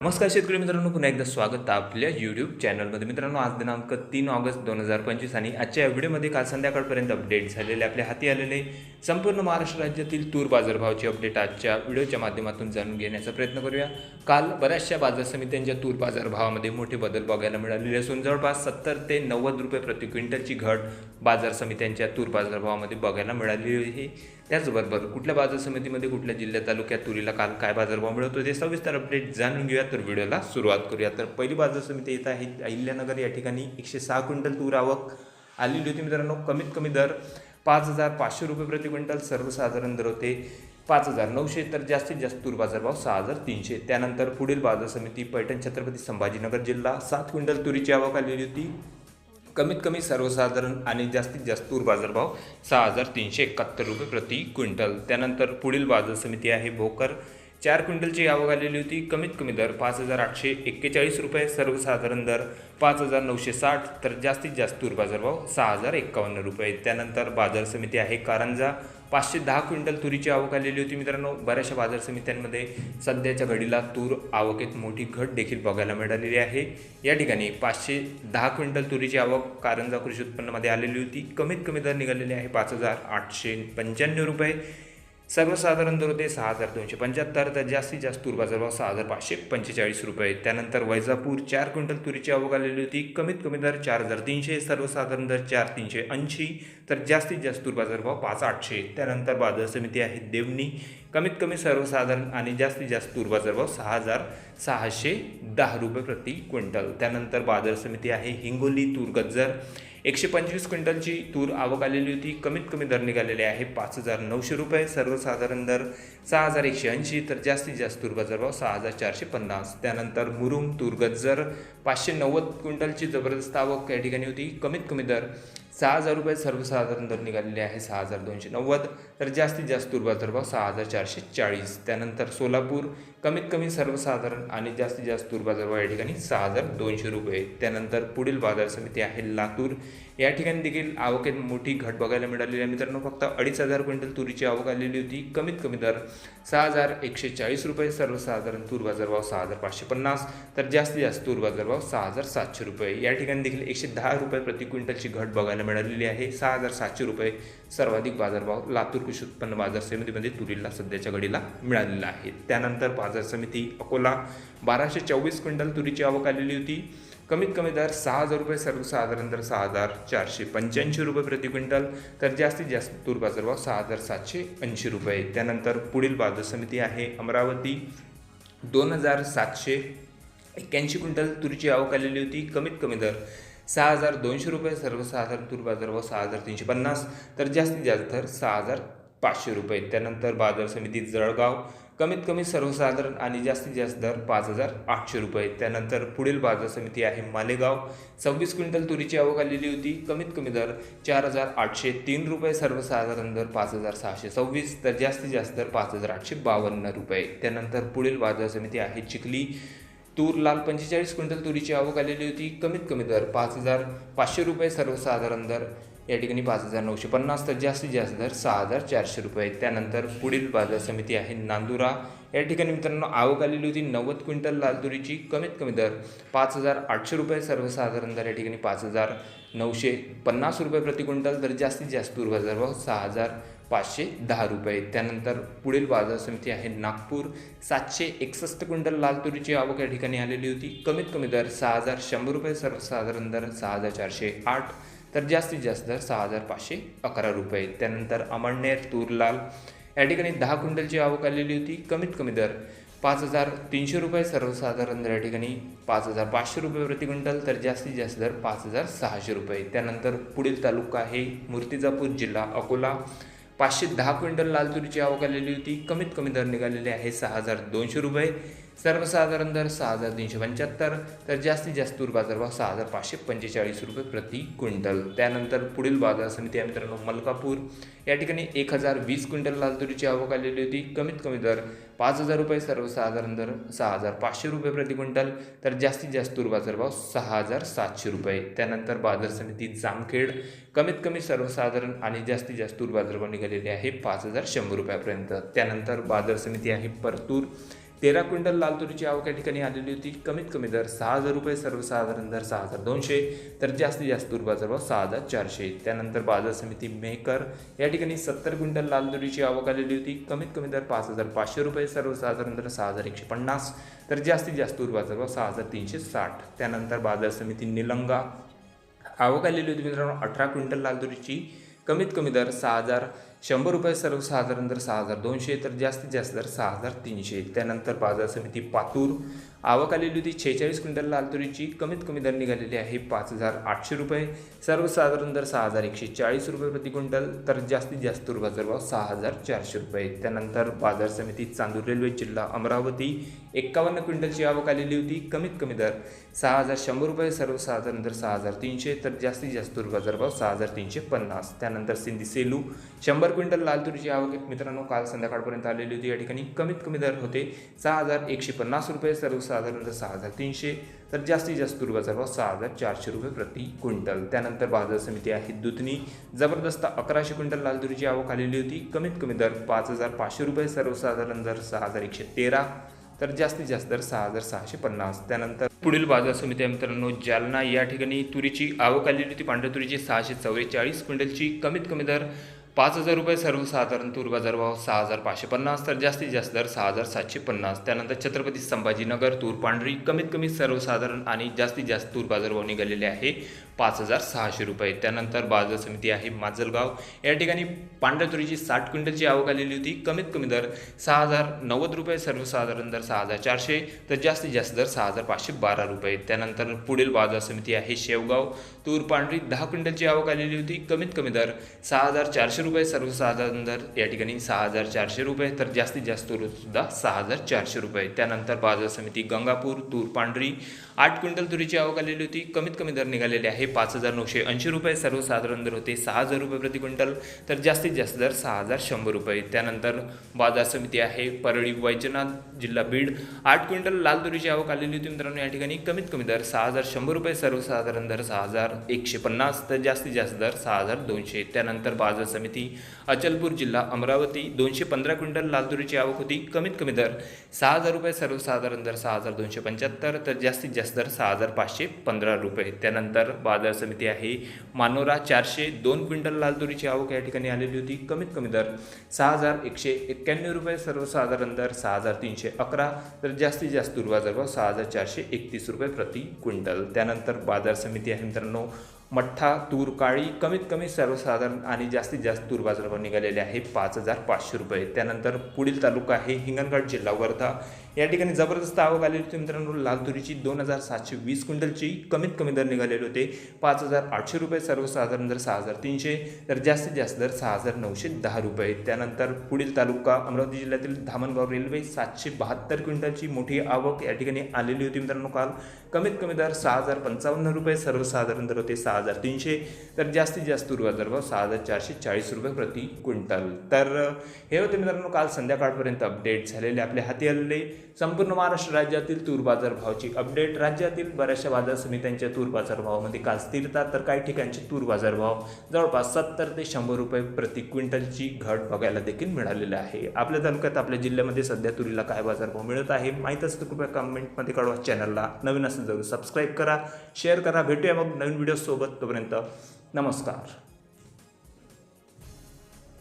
नमस्कार शेतकरी मित्रांनो पुन्हा एकदा स्वागत आपल्या यूट्यूब चॅनलमध्ये मित्रांनो आज दिनांक तीन ऑगस्ट दोन हजार पंचवीस आणि आजच्या या व्हिडिओमध्ये काल संध्याकाळपर्यंत अपडेट झालेले आपल्या हाती आलेले संपूर्ण महाराष्ट्र राज्यातील तूर बाजारभावाची अपडेट आजच्या व्हिडिओच्या माध्यमातून जाणून घेण्याचा प्रयत्न करूया. काल बऱ्याचशा बाजार समित्यांच्या तूर बाजारभावामध्ये मोठे बदल बघायला मिळालेले असून जवळपास सत्तर ते नव्वद रुपये प्रति क्विंटलची घट बाजार समित्यांच्या तूर बाजारभावामध्ये बघायला मिळालेली आहे. त्याचबरोबर कुठल्या बाजार समितीमध्ये कुठल्या जिल्ह्या तालुक्यात तुरीला काल काय बाजारभाव मिळतो ते सविस्तर अपडेट जाणून घेऊया. तर व्हिडिओला सुरुवात करूया. तर पहिली बाजार समिती येत आहे अहिल्यानगर. या ठिकाणी एकशे सहा क्विंटल तूर आवक आलेली होती मित्रांनो. कमीत कमी दर पाच हजार पाचशे रुपये प्रति क्विंटल सर्वसाधारण दर होते पाच हजार नऊशे. तर जास्तीत जास्त तूर बाजारभाव सहा हजार तीनशे. त्यानंतर पुढील बाजार समिती पैठण छत्रपती संभाजीनगर जिल्हा सात क्विंटल तुरीची आवक आलेली होती. कमीत कमी सर्वसाधारण आणि जास्तीत जास्त तूर बाजारभाव सहा हजार तीनशे एकाहत्तर रुपये प्रति क्विंटल. त्यानंतर पुढील बाजार समिती आहे भोकर चार क्विंटलची आवक आलेली होती. कमीत कमी दर पाच हजार आठशे एक्केचाळीस रुपये सर्वसाधारण दर पाच हजार नऊशे साठ तर जास्तीत जास्त तूर बाजारभाव सहा हजार एक्कावन्न रुपये. त्यानंतर बाजार समिती आहे कारंजा. पाचशे दहा क्विंटल तुरीची आवक आलेली होती मित्रांनो. बऱ्याचशा बाजार समित्यांमध्ये सध्याच्या घडीला तूर आवकेत मोठी घट देखील बघायला मिळालेली आहे. या ठिकाणी पाचशे दहा क्विंटल तुरीची आवक कारंजा कृषी उत्पन्नामध्ये आलेली होती. कमीत कमी दर निघालेले आहे पाच हजार आठशे पंच्याण्णव रुपये. सर्वसाधारण दर होते सहा हजार दोनशे पंच्याहत्तर तर जास्तीत जास्त तूर बाजारभाव सहा हजार पाचशे पंचेचाळीस रुपये. त्यानंतर वैजापूर चार क्विंटल तुरीची आवक आलेली होती. कमीत कमी दर चार हजार तीनशे सर्वसाधारण दर चार तीनशे ऐंशी तर जास्तीत जास्त तूर बाजारभाव पाच आठशे. त्यानंतर बाजार समिती आहे देवणी. कमीत कमी सर्वसाधारण आणि जास्तीत जास्त तूर बाजारभाव सहा हजार सहाशे दहा रुपये प्रति क्विंटल. त्यानंतर बाजार समिती आहे हिंगोली तूर गज्जर एकशे पंचवीस क्विंटलची तूर आवक आलेली होती. कमीत कमी दर निघालेले आहे पाच हजार नऊशे रुपये. सर्वसाधारण दर सहा हजार एकशे ऐंशी. तर जास्तीत जास्त तूर बाजारभाव सहा हजार चारशे पन्नास. त्यानंतर मुरुम तूर गज्जर पाचशे नव्वद क्विंटलची जबरदस्त आवक या ठिकाणी होती. कमीत कमी दर सहा हजार रुपये सर्वसाधारण दर निघालेले आहे सहा हजार दोनशे नव्वद. तर जास्तीत जास्त तूर सहा हजार चारशे चाळीस. त्यानंतर सोलापूर कमीत कमी सर्वसाधारण आणि जास्तीत जास्त तूर बाजारभाव या ठिकाणी सहा हजार दोनशे रुपये. त्यानंतर पुढील बाजार समिती आहे लातूर. या ठिकाणी देखील आवकेत मोठी घट बघायला मिळालेली आहे. मित्रांनो फक्त अडीच हजार क्विंटल तुरीची आवक आलेली होती. कमीत कमी दर सहा हजार एकशे चाळीस रुपये सर्वसाधारण तूर बाजारभाव सहा हजार पाचशे पन्नास. तर जास्तीत जास्त तूर बाजारभाव सहा हजार सातशे रुपये. या ठिकाणी देखील एकशे दहा रुपये प्रति क्विंटलची घट बघायला मिळालेली आहे. सहा हजार सातशे रुपये सर्वाधिक बाजारभाव लातूर कृषी उत्पन्न बाजार समितीमध्ये म्हणजे तुरीला सध्याच्या घडीला मिळालेला आहे. त्यानंतर बाजार समिती अकोला बाराशे चोवीस क्विंटल तुरीची आवक आलेली होती. कमीत कमी दर सहा हजार रुपये सर्वसाधारण दर सहा हजार चारशे पंच्याऐंशी रुपये प्रति क्विंटल तर जास्तीत जास्त तूर बाजारभाव सहा हजार सातशे ऐंशी रुपये. त्यानंतर पुढील बाजार समिती आहे अमरावती दोन हजार सातशे एक्क्याऐंशी क्विंटल तुरीची आवक आलेली होती. कमीत कमी दर सहा हजार दोनशे रुपये सर्वसाधारण तूर व सहा हजार तीनशे पन्नास. तर जास्तीत जास्त दर सहा हजार पाचशे रुपये. त्यानंतर बाजार समिती जळगाव कमीत कमी सर्वसाधारण आणि जास्तीत जास्त दर पाच हजार आठशे रुपये. त्यानंतर पुढील बाजार समिती आहे मालेगाव. सव्वीस क्विंटल तुरीची आवक आलेली होती. कमीत कमी दर चार हजार आठशे तीन रुपये सर्वसाधारण दर पाच हजार सहाशे सव्वीस. तर जास्तीत जास्त दर पाच हजार आठशे बावन्न रुपये. त्यानंतर पुढील बाजार समिती आहे चिखली. तूर लाल पंचेचाळीस क्विंटल तुरीची आवक आलेली होती. कमीत कमी दर पाच हजार पाचशे रुपये सर्वसाधारण दर. या ठिकाणी पाच हजार नऊशे पन्नास तर जास्तीत जास्त दर सहा हजार चारशे रुपये त्यानंतर पुढील बाजार समिती आहे नांदुरा. या ठिकाणी मित्रांनो आवक आलेली होती नव्वद क्विंटल लाल तुरीची. कमीत कमी दर पाच हजार आठशे रुपये. सर्वसाधारण दर या ठिकाणी पाच हजार नऊशे पन्नास रुपये प्रति क्विंटल. तर जास्तीत जास्त तूर बाजारभाव सहा हजार पाचशे दहा रुपये त्यानंतर पुढील बाजार समिती आहे नागपूर. सातशे एकसष्ट क्विंटल लाल तुरीची आवक या ठिकाणी आलेली होती. कमीत कमी दर सहा हजार शंभर रुपये. सर्वसाधारण दर सहा हजार चारशे आठ. तर जास्तीत जास्त दर सहा हजार पाचशे अकरा रुपये. त्यानंतर अमळनेर तूर लाल या ठिकाणी दहा क्विंटलची आवक आलेली होती. कमीत कमी दर पाच हजार तीनशे रुपये सर्वसाधारण दर या ठिकाणी पाच हजार पाचशे रुपये प्रति क्विंटल तर जास्तीत जास्त दर पाच हजार सहाशे रुपये. त्यानंतर पुढील तालुका आहे मूर्तिजापूर जिल्हा अकोला. पाचशे दहा क्विंटल लाल तुरीची आवक आलेली होती. कमीत कमी दर निघालेले आहे सहा हजार दोनशे रुपये. सर्वसाधारण दर सहा हजार तीनशे पंच्याहत्तर तर जास्तीत जास्त तूर बाजारभाव सहा हजार पाचशे पंचेचाळीस रुपये प्रति क्विंटल. त्यानंतर पुढील बाजार समिती आहे मित्रांनो मलकापूर. या ठिकाणी एक हजार वीस क्विंटल लाल तुरीची आवक आलेली होती. कमीत कमी दर पाच हजार रुपये सर्वसाधारण दर सहा हजार पाचशे रुपये प्रति क्विंटल तर जास्तीत जास्त तूर बाजारभाव सहा हजार सातशे रुपये. त्यानंतर बाजार समिती जामखेड. कमीत कमी सर्वसाधारण आणि जास्तीत जास्त तूर बाजारभाव निघालेले आहे पाच हजार शंभर रुपयापर्यंत. त्यानंतर बाजार समिती आहे परतूर. तेरा क्विंटल लाल तुरीची आवक या ठिकाणी आलेली होती. कमीत कमी दर सहा हजार रुपये सर्वसाधारण दर सहा हजार दोनशे तर जास्तीत जास्त तूर बाजारभाव सहा हजार चारशे. त्यानंतर बाजार समिती मेहकर या ठिकाणी सत्तर क्विंटल लाल तुरीची आवक आलेली होती. कमीत कमी दर पाच हजार पाचशे रुपये सर्वसाधारण दर सहा हजार एकशे पन्नास तर जास्तीत जास्त तूर बाजारभाव सहा हजार तीनशे साठ. त्यानंतर बाजार समिती निलंगा आवक आलेली होती मित्रांनो अठरा क्विंटल लाल तुरीची. कमीत कमी दर सहा हजार शंभर रुपये सर्वसाधारण दर सहा हजार दोनशे तर जास्तीत जास्त दर सहा हजार तीनशे. त्यानंतर बाजार समिती पातूर आवक आलेली होती. छेचाळीस क्विंटल लाल तुरीची कमीत कमी दर निघालेली आहे पाच हजार आठशे रुपये. सर्वसाधारण दर सहा हजार एकशे चाळीस रुपये प्रति क्विंटल. तर जास्तीत जास्त तूर बाजारभाव सहा हजार चारशे रुपये. त्यानंतर बाजार समिती चांदूर रेल्वे जिल्हा अमरावती एक्कावन्न क्विंटलची आवक आलेली होती. कमीत कमी दर सहा हजार शंभर रुपये. सर्वसाधारण दर सहा हजार तीनशे. तर जास्तीत जास्त तूर बाजारभाव सहा हजार तीनशे पन्नास. त्यानंतर सिंधी सेलू शंभर क्विंटल लाल तुरीची आवक मित्रांनो काल संध्याकाळपर्यंत आलेली होती. या ठिकाणी कमीत कमी दर होते सहा हजार एकशे पन्नास रुपये. सर्व साधारणतः सहा हजार तीनशे तर जास्तीत जास्त तूर बाजारभाव सहा हजार चारशे रुपये प्रति क्विंटल. त्यानंतर बाजार समिती आहे दुधनी. जबरदस्त अकराशे क्विंटल लाल तुरीची आवक आलेली होती. कमीत कमी दर पाच हजार पाचशे रुपये सर्वसाधारण दर सहा हजार एकशे तेरा तर जास्तीत जास्त दर सहा हजार सहाशे पन्नास. त्यानंतर पुढील बाजार समिती आहे मित्रांनो जालना. या ठिकाणी तुरीची आवक आलेली होती. पांढऱ्या तुरीची सहाशे चव्वेचाळीस क्विंटलची. कमीत कमी दर पाच हजार रुपये सर्वसाधारण तूर बाजारभाव सहा हजार पाचशे पन्नास तर जास्तीत जास्त दर सहा हजार सातशे पन्नास. त्यानंतर छत्रपती संभाजीनगर तूर पांढरी कमीत कमी सर्वसाधारण आणि जास्तीत जास्त तूर बाजारभाव निघालेले आहे पाच हजार सहाशे रुपये. त्यानंतर बाजार समिती आहे माजलगाव. या ठिकाणी पांढऱ्या तुरीची साठ क्विंटलची आवक आलेली होती. कमीत कमी दर सहा हजार नव्वद रुपये सर्वसाधारण दर सहा हजार चारशे तर जास्तीत जास्त दर सहा हजार पाचशे बारा रुपये. त्यानंतर पुढील बाजार समिती आहे शेवगाव. तूर पांढरी दहा क्विंटलची आवक आलेली होती. कमीत कमी दर सहा हजार चारशे रुपये सर्वसाधारण दर या ठिकाणी सहा हजार चारशे रुपये तर जास्तीत जास्त सुद्धा सहा हजार चारशे रुपये. त्यानंतर बाजार समिती गंगापूर तूर पांढरी आठ क्विंटल तुरीची आवक आलेली होती. कमीत कमी दर निघालेले आहे पाच हजार नऊशे ऐंशी रुपये सर्वसाधारण दर होते सहा हजार रुपये प्रति क्विंटल तर जास्तीत जास्त दर सहा हजार शंभर रुपये. त्यानंतर बाजार समिती आहे परळी वैजनाथ जिल्हा बीड आठ क्विंटल लाल तुरीची आवक आलेली होती मित्रांनो या ठिकाणी. कमीत कमी दर सहा हजार शंभर रुपये सर्वसाधारण दर सहा हजार एकशे पन्नास तर जास्तीत जास्त दर सहा हजार दोनशे. त्यानंतर बाजार समिती अचलपूर जिल्हा अमरावती दोनशे पंधरा क्विंटल लाल तुरीची आवक होती. कमीत कमी दर सहा हजार रुपये सर्वसाधारण दर सहा हजार दोनशे पंच्याहत्तर तर जास्तीत जास्त दर सहा हजार पाचशे पंधरा रुपये. त्यानंतर बाजार समिती आहे. मानोरा चारशे दोन क्विंटल लाल तुरीची आवक या ठिकाणी आलेली होती. कमीत कमी दर सहा हजार एकशे एक्क्याण्णव रुपये सर्वसाधारण दर सहा हजार तीनशे अकरा तर जास्तीत जास्त तूर बाजारभाव सहा हजार चारशे एकतीस रुपये प्रति क्विंटल. त्यानंतर बाजार समिती आहे मित्रांनो मठ्ठा तूर काळी कमीत कमी सर्वसाधारण आणि जास्तीत जास्त तूर बाजारभाव निघालेले आहे पाच हजार पाचशे रुपये. त्यानंतर पुढील तालुका आहे हिंगणघाट जिल्हा वर्धा. या ठिकाणी जबरदस्त आवक आलेली होती मित्रांनो. लाल तुरीची दोन हजार सातशे वीस क्विंटलची कमीत कमी दर निघालेले होते. पाच हजार आठशे रुपये सर्वसाधारण दर सहा हजार तीनशे तर जास्तीत जास्त दर सहा हजार नऊशे दहा रुपये. त्यानंतर पुढील तालुका अमरावती जिल्ह्यातील धामणगाव रेल्वे सातशे बहात्तर क्विंटलची मोठी आवक या ठिकाणी आलेली होती मित्रांनो काल. कमीत कमी दर सहा हजार पंचावन्न रुपये सर्वसाधारण दर होते सहा हजार तीनशे तर जास्तीत जास्त तूर बाजारभाव सहा हजार चारशे चाळीस रुपये प्रति क्विंटल. तर हे होते मित्रांनो काल संध्याकाळपर्यंत अपडेट झालेले आपल्या हाती आलेले. संपूर्ण महाराष्ट्र राज्यातील तूर बाजारभावाची अपडेट राज्यातील बऱ्याचशा बाजार समित्यांच्या तूर बाजारभावामध्ये काल स्थिरता तर काही ठिकाणचे तूर बाजारभाव जवळपास सत्तर ते शंभर रुपये प्रति क्विंटलची घट बघायला देखील मिळालेली आहे. आपल्या तालुक्यात आपल्या जिल्ह्यामध्ये सध्या तुरीला काय बाजारभाव मिळत आहे? माहीत असतं कृपया कमेंटमध्ये कळवा. चॅनलला नवीन असेल जरूर सबस्क्राईब करा शेअर करा भेटूया मग नवीन व्हिडिओसोबत तोपर्यंत नमस्कार.